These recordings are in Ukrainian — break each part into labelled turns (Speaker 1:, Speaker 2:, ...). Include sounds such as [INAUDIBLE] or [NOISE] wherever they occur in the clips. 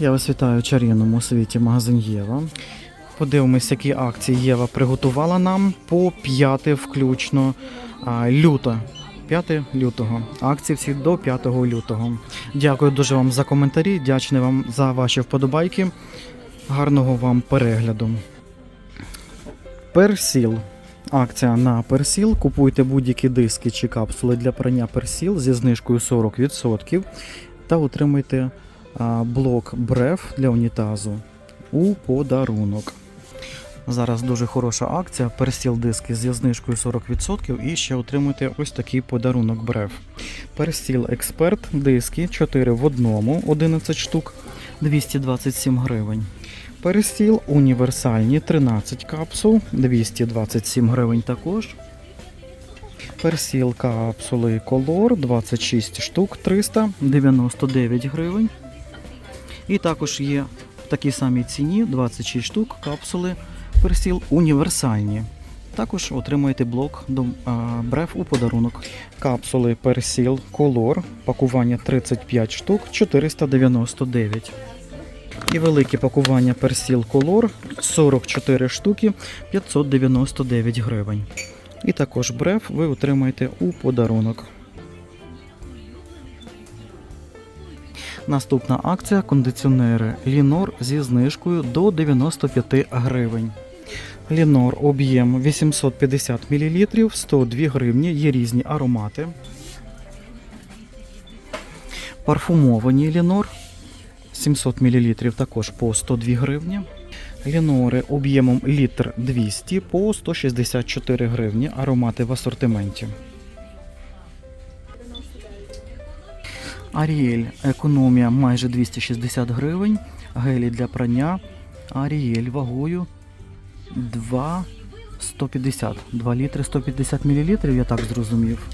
Speaker 1: Я вас вітаю в чарівному світі магазин Єва. Подивимось, які акції Єва приготувала нам по 5 включно люто. 5 лютого. Акції всі до 5 лютого. Дякую дуже вам за коментарі, вдячний вам за ваші вподобайки. Гарного вам перегляду. Персіл. Акція на персіл. Купуйте будь-які диски чи капсули для прання персіл зі знижкою 40% та отримайте блок бреф для унітазу у подарунок. Зараз дуже хороша акція. Персіл диски зі знижкою 40% і ще отримуєте ось такий подарунок бреф. Персіл експерт диски 4 в одному, 11 штук, 227 гривень. Персіл універсальні 13 капсул, 227 гривень також. Персіл капсули Color 26 штук 399 гривень. І також є в такій самій ціні 26 штук капсули Персіл універсальні. Також отримаєте блок до а, бреф у подарунок. Капсули Персіл Color, пакування 35 штук 499. І велике пакування Персіл Color 44 штуки 599 гривень. І також бреф ви отримаєте у подарунок. Наступна акція кондиціонери Лінор зі знижкою до 95 гривень. Лінор об'єм 850 мл, 102 гривні, є різні аромати. Парфумовані Лінор 700 мл також по 102 гривні. Лінори об'ємом літр 200 по 164 гривні. Аромати в асортименті. Аріель економія майже 260 гривень. Гелі для прання. Аріель вагою 2 150. 2 літри 150 мл, я так зрозумів.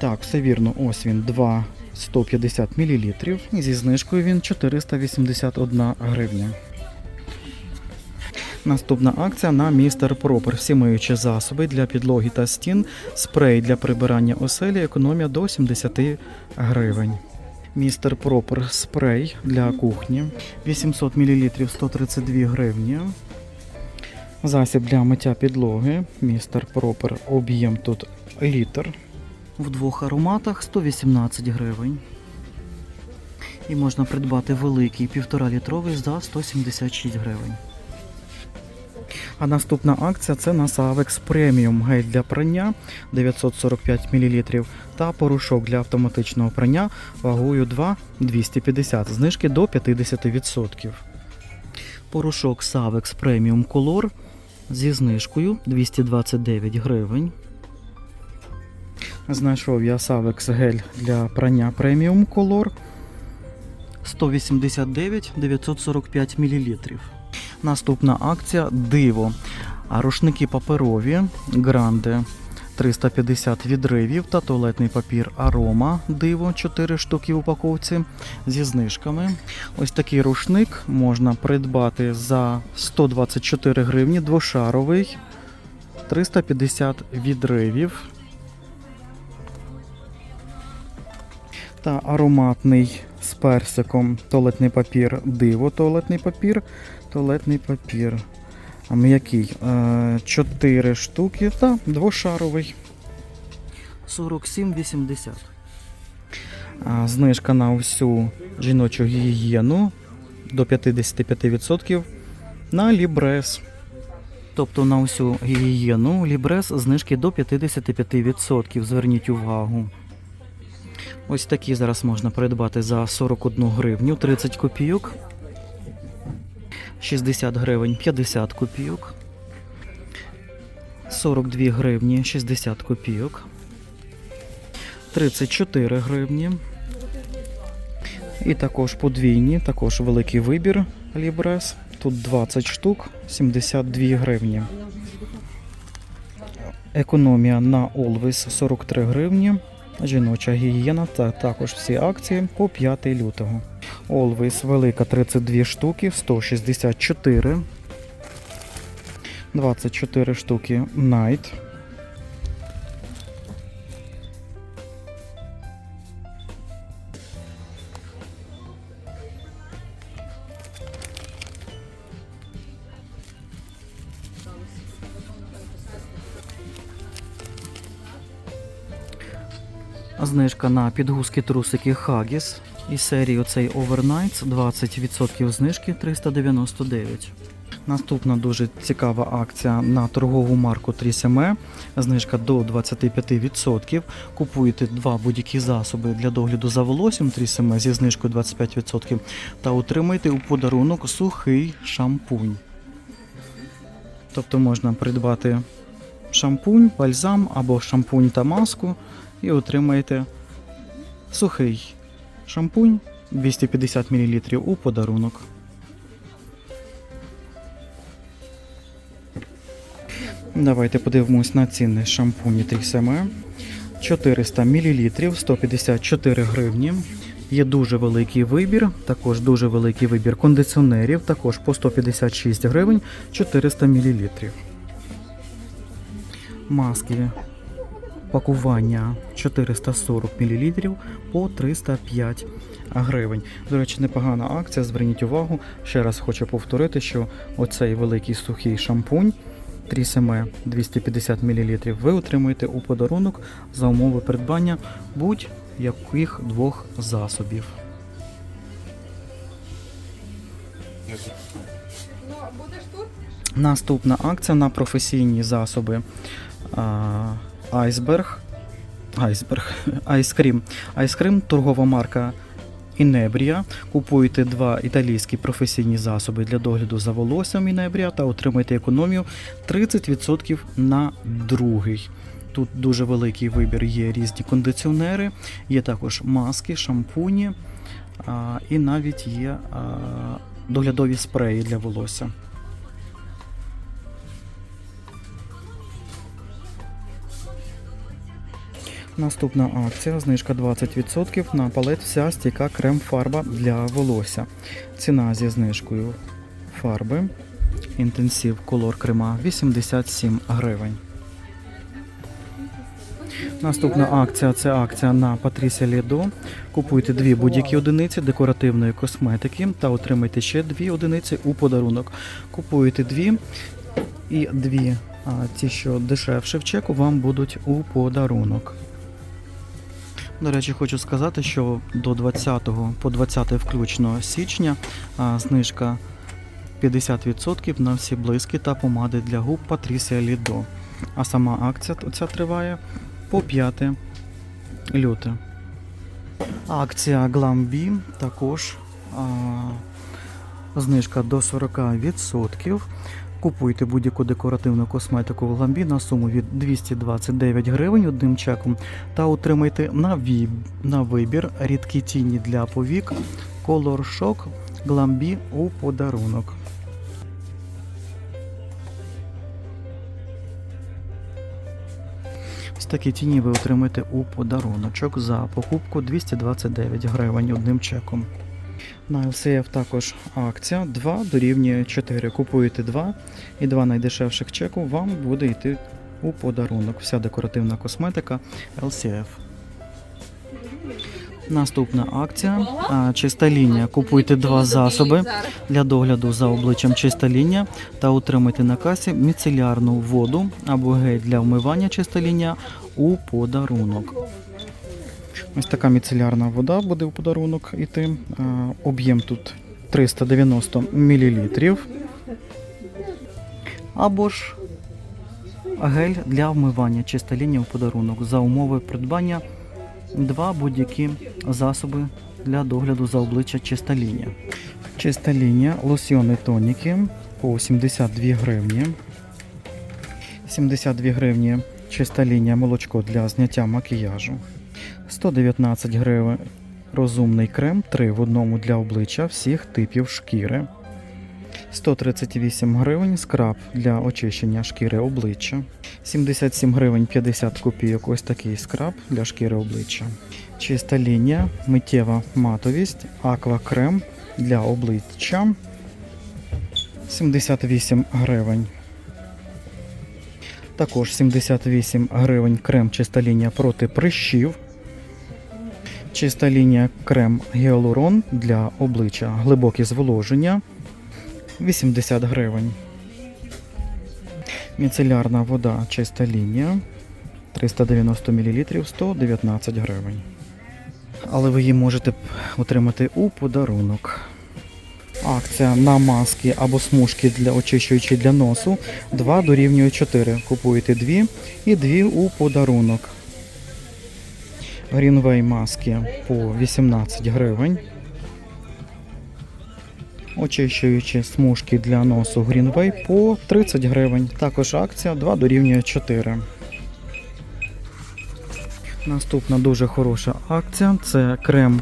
Speaker 1: Так, все вірно. Ось він 2 150 мл. Зі знижкою він 481 гривня. Наступна акція на містер Пропер. Всі миючі засоби для підлоги та стін, спрей для прибирання оселі, економія до 70 гривень. Містер Пропер спрей для кухні 800 мл 132 гривні. Засіб для миття підлоги. Містер Пропер об'єм тут літр. В двох ароматах 118 гривень. І можна придбати великий 1,5 літровий за 176 гривень. А наступна акція це на Savex Premium гель для прання 945 мл та порошок для автоматичного прання вагою 2 250, знижки до 50%. Порошок Savex Premium Color зі знижкою 229 гривень. Знайшов я Savex гель для прання Premium Color 189 945 мл. Наступна акція диво. А рушники паперові гранде 350 відривів та туалетний папір Арома диво 4 штуки в упаковці зі знижками. Ось такий рушник можна придбати за 124 гривні, двошаровий, 350 відривів. Та ароматний з персиком туалетний папір диво, туалетний папір, туалетний папір. А М'який. 4 штуки та двошаровий. 47,80. А, Знижка на всю жіночу гігієну до 55% на Лібрес. Тобто на всю гігієну Лібрес знижки до 55%. Зверніть увагу. Ось такі зараз можна придбати за 41 гривню 30 копійок. 60 гривень 50 копійок. 42 гривні 60 копійок. 34 гривні. І також подвійні, також великий вибір Лібрес. Тут 20 штук, 72 гривні. Економія на Always 43 гривні. Жіноча гігієна та також всі акції по 5 лютого. Always велика 32 штуки, 164. 24 штуки найт. Знижка на підгузки трусики Хагіс із серії оцей Overnights 20% знижки 399. Наступна дуже цікава акція на торгову марку Трісеме. Знижка до 25%. Купуєте два будь-які засоби для догляду за волоссям Трісеме зі знижкою 25% та отримаєте у подарунок сухий шампунь. Тобто можна придбати шампунь, бальзам або шампунь та маску і отримаєте сухий шампунь 250 мл у подарунок. Давайте подивимось на ціни шампуні Трісеме. 400 мл 154 гривні. Є дуже великий вибір, також дуже великий вибір кондиціонерів, також по 156 гривень 400 мл. Маски пакування 440 мл по 305 гривень. До речі, непогана акція. Зверніть увагу. Ще раз хочу повторити, що оцей великий сухий шампунь Трісеме 250 мл ви отримуєте у подарунок за умови придбання будь-яких двох засобів.
Speaker 2: Ну?
Speaker 1: Наступна акція на професійні засоби Айсберг. Айсберг. Айскрім. Айскрім торгова марка Інебрія. Купуєте два італійські професійні засоби для догляду за волоссям Інебрія та отримаєте економію 30% на другий. Тут дуже великий вибір є різні кондиціонери, є також маски, шампуні а, і навіть є а, доглядові спреї для волосся. Наступна акція знижка 20% на палет вся стійка крем-фарба для волосся. Ціна зі знижкою фарби інтенсив колор крема 87 гривень. Наступна акція це акція на Патрісія Лідо. Купуйте дві будь-які одиниці декоративної косметики та отримайте ще дві одиниці у подарунок. Купуєте дві і дві, а ті, що дешевше в чеку, вам будуть у подарунок. До речі, хочу сказати, що до 20 по 20 включно січня знижка 50% на всі блиски та помади для губ Patricia Lido. А сама акція ця триває по 5 люте. Акція Glambi також а, знижка до 40%. Купуйте будь-яку декоративну косметику в Glambi на суму від 229 гривень одним чеком та отримайте на, віб, на вибір рідкі тіні для повік Color Shock Glambi у подарунок. Ось такі тіні ви отримаєте у подаруночок за покупку 229 гривень одним чеком. На LCF також акція 2 дорівнює 4. Купуєте 2 і 2 найдешевших чеку вам буде йти у подарунок. Вся декоративна косметика LCF. Наступна акція. Чиста лінія. Купуйте два засоби для догляду за обличчям чиста лінія та отримайте на касі міцелярну воду або гель для вмивання чиста лінія у подарунок. Ось така міцелярна вода буде у подарунок іти. Об'єм тут 390 мл. Або ж гель для вмивання чиста лінія у подарунок за умови придбання два будь-які засоби для догляду за обличчя чиста лінія. Чиста лінія, лосьйони тоніки по 72 гривні. 72 гривні чиста лінія молочко для зняття макіяжу. 119 гривень розумний крем 3 в одному для обличчя всіх типів шкіри. 138 гривень скраб для очищення шкіри обличчя. 77 гривень 50 копійок ось такий скраб для шкіри обличчя. Чиста лінія, миттєва матовість, аквакрем для обличчя. 78 гривень. Також 78 гривень крем чиста лінія проти прищів. Чиста лінія крем гіалурон для обличчя глибоке зволоження 80 гривень. Міцелярна вода чиста лінія 390 мл 119 гривень. Але ви її можете отримати у подарунок. Акція на маски або смужки для очищуючі для носу 2 дорівнює 4. Купуєте 2 і 2 у подарунок. Greenway маски по 18 гривень. Очищуючі смужки для носу Greenway по 30 гривень. Також акція 2 дорівнює 4. Наступна дуже хороша акція це крем,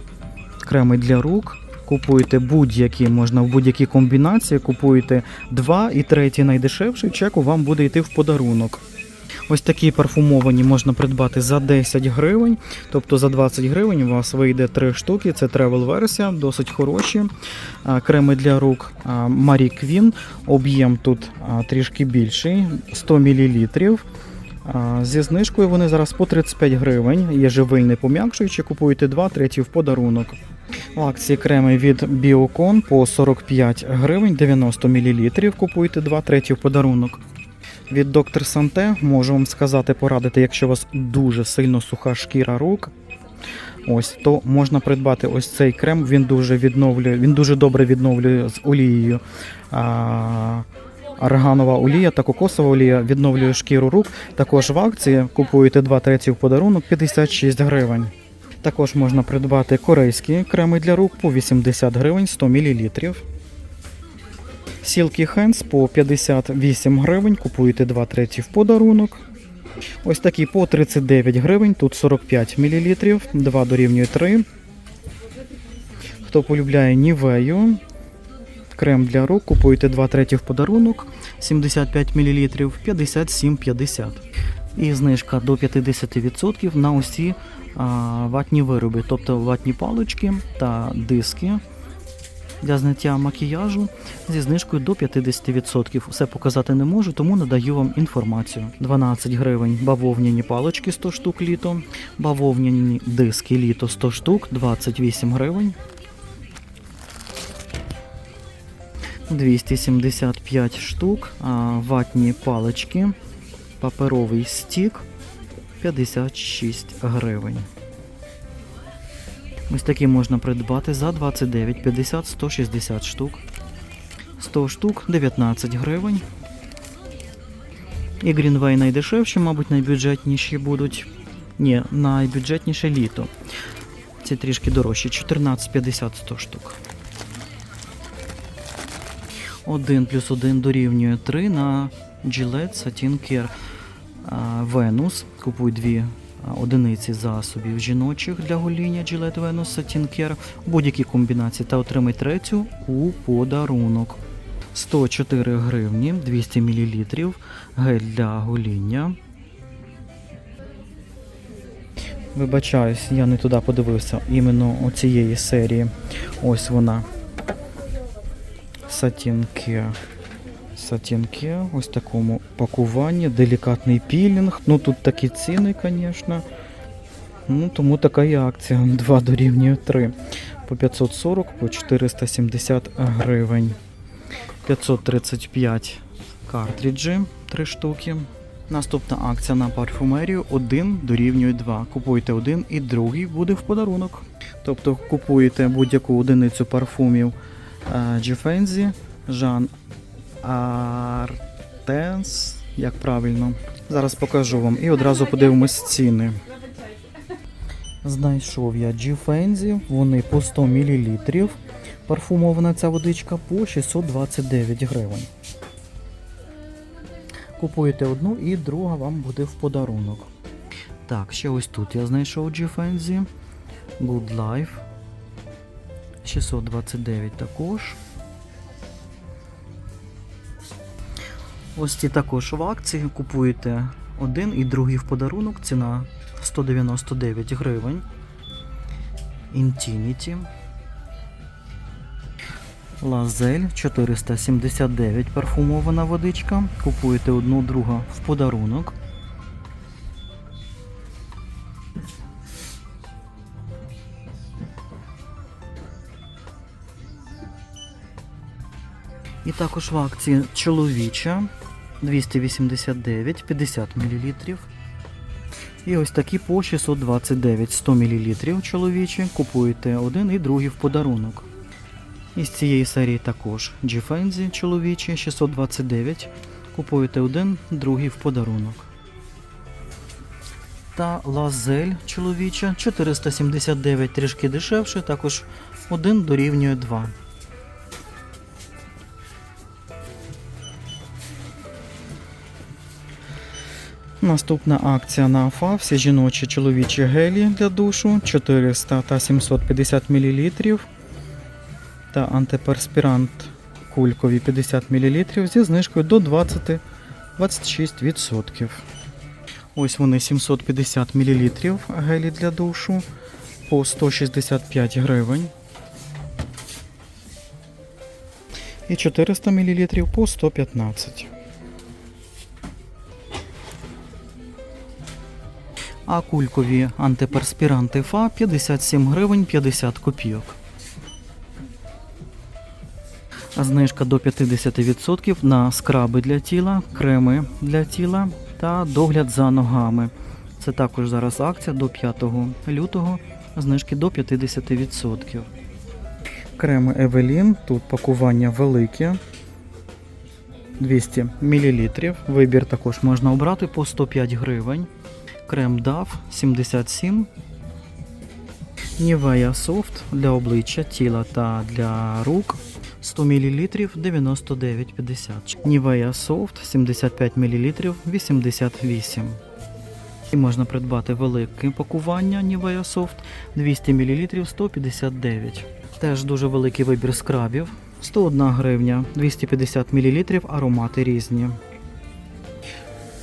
Speaker 1: креми для рук. Купуєте будь-які, можна в будь-якій комбінації, купуєте два і третій найдешевший, чеку вам буде йти в подарунок. Ось такі парфумовані можна придбати за 10 гривень, тобто за 20 гривень у вас вийде 3 штуки. Це тревел версія, досить хороші. Креми для рук Marie Queen. Об'єм тут трішки більший 100 мл. Зі знижкою вони зараз по 35 гривень. Є живий не пом'якшуючи, купуєте 2, третій в подарунок. В акції креми від Biocon по 45 гривень 90 мл. Купуєте 2, третій в подарунок. Від доктор Санте можу вам сказати, порадити, якщо у вас дуже сильно суха шкіра рук. Ось то можна придбати ось цей крем. Він дуже відновлює, він дуже добре відновлює з олією. А, Арганова олія та кокосова олія відновлює шкіру рук. Також в акції купуєте 2 треті в подарунок 56 гривень. Також можна придбати корейські креми для рук по 80 гривень 100 мл. Сілкі Хенс по 58 гривень, купуєте 2 треті в подарунок. Ось такі по 39 гривень, тут 45 мл, 2 дорівнює 3. Хто полюбляє Нівею, крем для рук, купуєте 2 треті в подарунок, 75 мл, 57,50. І знижка до 50% на усі а, ватні вироби, тобто ватні палички та диски для зняття макіяжу зі знижкою до 50%. Все показати не можу, тому надаю вам інформацію. 12 гривень бавовняні палички 100 штук літо, бавовняні диски літо 100 штук, 28 гривень. 275 штук, ватні палички, паперовий стік 56 гривень. Ось такі можна придбати за 29,50 160 штук. 100 штук 19 гривень. І Greenway найдешевші, мабуть, найбюджетніші будуть. Ні, найбюджетніше літо. Ці трішки дорожчі. 14,50 100 штук. 1 плюс 1 дорівнює 3 на Gillette Satin Care. Venus. Купуй дві одиниці засобів жіночих для гоління Gillette Venus Satin Care у будь-якій комбінації та отримай третю у подарунок. 104 гривні, 200 мл, гель для гоління. Вибачаюсь, я не туди подивився. Іменно у цієї серії. Ось вона. Care. Satin ось такому пакуванні, делікатний пілінг. Ну тут такі ціни, звісно. Ну, тому така і акція. [LAUGHS] 2 дорівнює 3. По 540, по 470 гривень. 535 картриджі, 3 штуки. Наступна акція на парфумерію 1 дорівнює 2. Купуєте один і другий буде в подарунок. Тобто купуєте будь-яку одиницю парфумів Джефензі, Жан Артенс, як правильно. Зараз покажу вам і одразу подивимось ціни. Знайшов я Джефензі, вони по 100 мл. Парфумована ця водичка по 629 гривень. Купуєте одну і друга вам буде в подарунок. Так, ще ось тут я знайшов Джефензі. Good Life. 629 також. Ось ці також в акції. Купуєте один і другий в подарунок. Ціна 199 гривень. Infinity. Лазель 479 парфумована водичка. Купуєте одну, друга в подарунок. І також в акції чоловіча 289 50 мл. І ось такі по 629 100 мл чоловічі. Купуєте один і другий в подарунок. Із цієї серії також Джіфензі чоловічі 629. Купуєте один, другий в подарунок. Та лазель чоловіча 479 трішки дешевше, також один дорівнює 2. Наступна акція на АФА. Всі жіночі чоловічі гелі для душу 400 та 750 мл. Та антиперспірант кулькові 50 мл зі знижкою до 20 26%. Ось вони 750 мл гелі для душу по 165 гривень. І 400 мл по 115. А кулькові антиперспіранти ФА 57 гривень 50 копійок. Знижка до 50% на скраби для тіла, креми для тіла та догляд за ногами. Це також зараз акція до 5 лютого, знижки до 50%. Креми Евелін, тут пакування велике. 200 мл. Вибір також можна обрати по 105 гривень. Крем DAF 77. Nivea Soft для обличчя, тіла та для рук 100 мл 99,50. Nivea Soft 75 мл 88. І можна придбати велике пакування Nivea Soft 200 мл 159. Теж дуже великий вибір скрабів. 101 гривня, 250 мл аромати різні.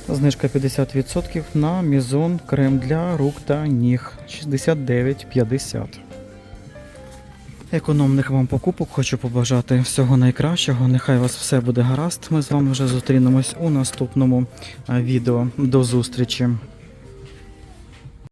Speaker 1: Знижка 50% на Мізон крем для рук та ніг 69,50. Економних вам покупок хочу побажати всього найкращого. Нехай вас все буде гаразд. Ми з вами вже зустрінемось у наступному відео. До зустрічі!